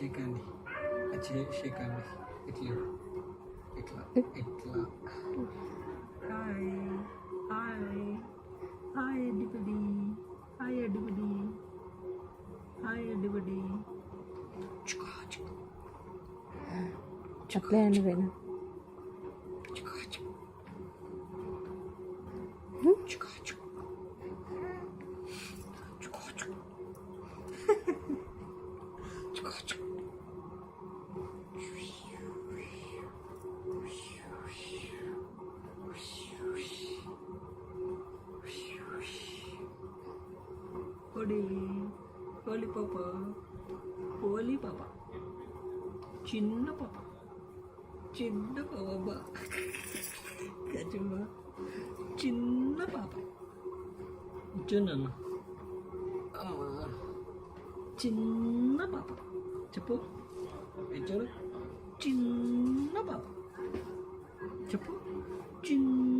शेकांडी अच्छे शेकांडी इथली इथला इथला hi hi hi everybody hi everybody hi everybody चुका चुका चपले आणि वेना चुका चुका चुका चुका పొడి హోలీ పాప హోలీ పాప. చిన్న పాప. చిన్న పాప. గజమ్మ చిన్న పాప. అమ్మా చిన్న పాప. చెప్పు. ఇచ్చారు చిన్న పాప. చెప్పు. చిన్న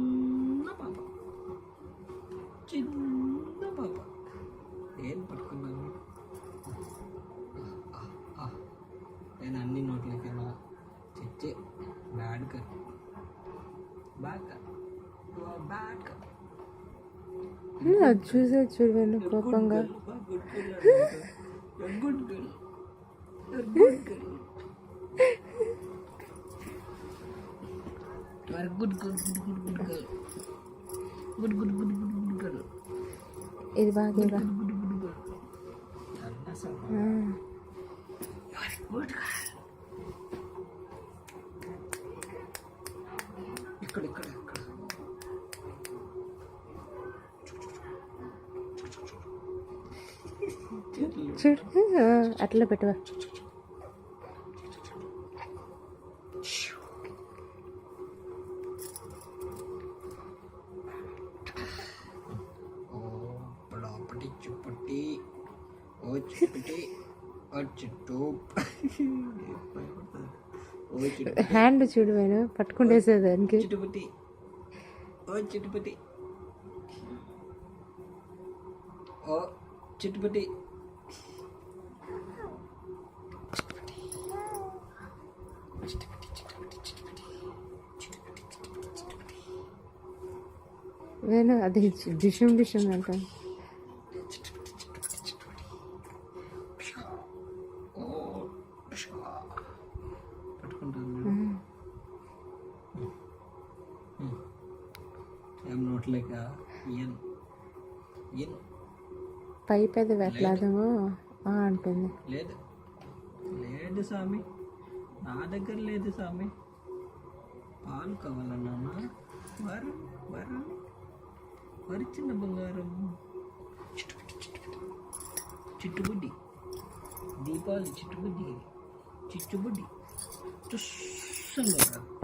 గుడ్ గుడ్ గుడ్ గర్ల్ ఇది బాగా ఇవ్వ. గుడ్ గుడ్ గర్ల్ అన్న సమ ఆ. గుడ్ గర్ల్ ఇక్కడ ఇక్కడ ఇక్కడ చెట్లు చూడు ఆ, అట్లా పెట్టవా ఓ పడాపటి చుప్పటి ఓ చిప్పటి ఓ చిట్టు ఓ చిట్టు హ్యాండ్ చూడు వేణు పట్టుకుంటేసేది దానికి చిట్టుపటి ఓ చిట్టుపటి ఓ చిట్టుపటి వేణు అది డిషం డిషం అంటాను నోట్లేక ఇయన్ ఇయన్ పై పెద్ద వెట్లాదమో ఆ అంటుంది. లేదు లేదు స్వామి నా దగ్గర లేదు స్వామి పాలు కావాలన్నా వరు వరు. వరి చిన్న బంగారం. చిట్టుబుడ్డి దీపావళి చిట్టుబుడ్డి చిట్టుబుడ్డి 这什么呀？